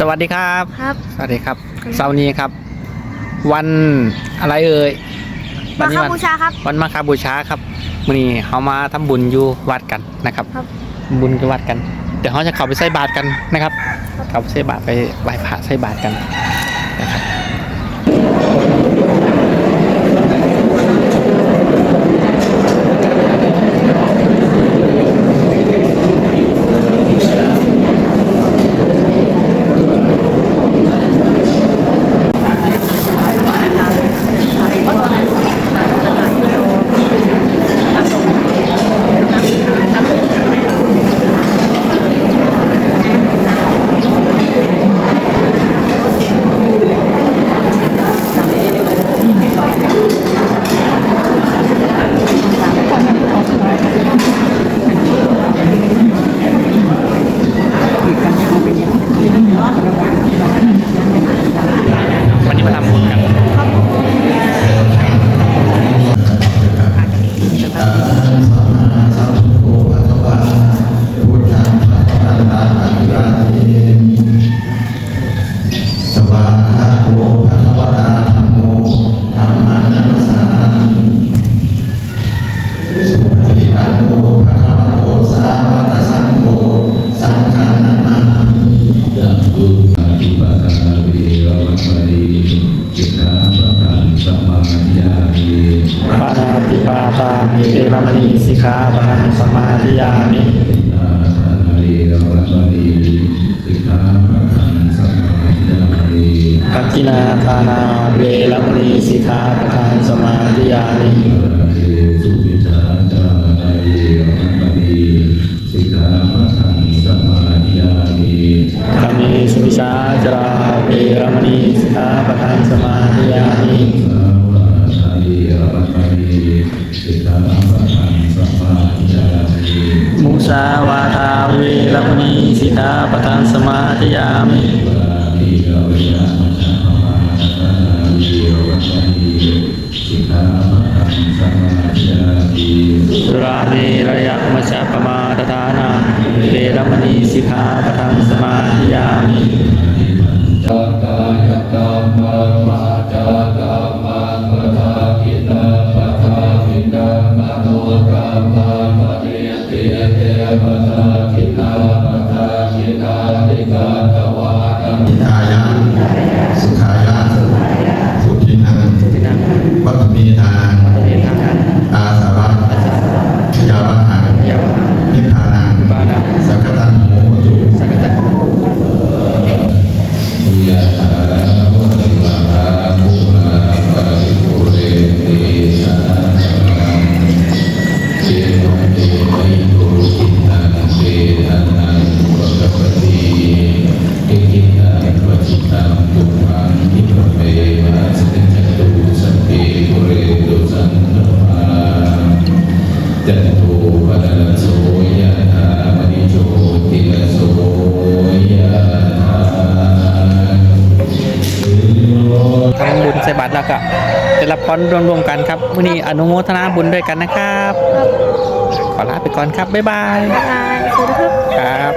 สวัสดีครับ ครับ สวัสดีครับ เสาร์นี้ครับ วันอะไรเอ่ยมานี้คาวับูชาครับ วันมาคาบูชาครับวันนี้เขามาทำบุญอยู่วัดกันนะครับ ครับ บุญกับวัดกัน เดี๋ยวเขาจะเข้าไปใส่บาตรกันนะครับ เข้าไปใส่บาตรไปไหว้พระใส่บาตรกันนะครับ ตาเอรมณีสิกขาปะทังสมาธิยามินาทาเวรมะริสิกขาปะทังสมาธิยามิกัจจินาทานาเวรมณีสิกขาปะทังสมาธิยามิสุวิชาจาไยมณีสิกาปะทังสมาธิยามิกามีสุวิชาจราเวรมณีสิกขาปะทังสมา สิกขาปะทังสมาธิยามิมุสาวาทาเวรมณีสิกขาปะทังสมาธิยามิปาติกาวิยามัจจามาตาวิรัตนีสิกขาปะทังสมาธิยามิสุราเมระยะมัชฌะปมาทฐานาเวรมณีสิกขาปะทังสมาธิยามิจัตตายกรรมังมา เตปะทาคินาปะทาคินาติกาตวานังทายะสุขายะสุขินังวัตมีทานังอาสาวะยาวะหังนิพพานังสักกตังโหตุยะถาวะริวหาภูราปะริปุเรติสานังเจโนเตไมโก็ได้รับพรรวมๆกันครับวันนี้อนุโมทนาบุญด้วยกันนะครับ ขอลาไปก่อนครับ บ๊ายบายบ๊ายบายสวัสดีครับครับ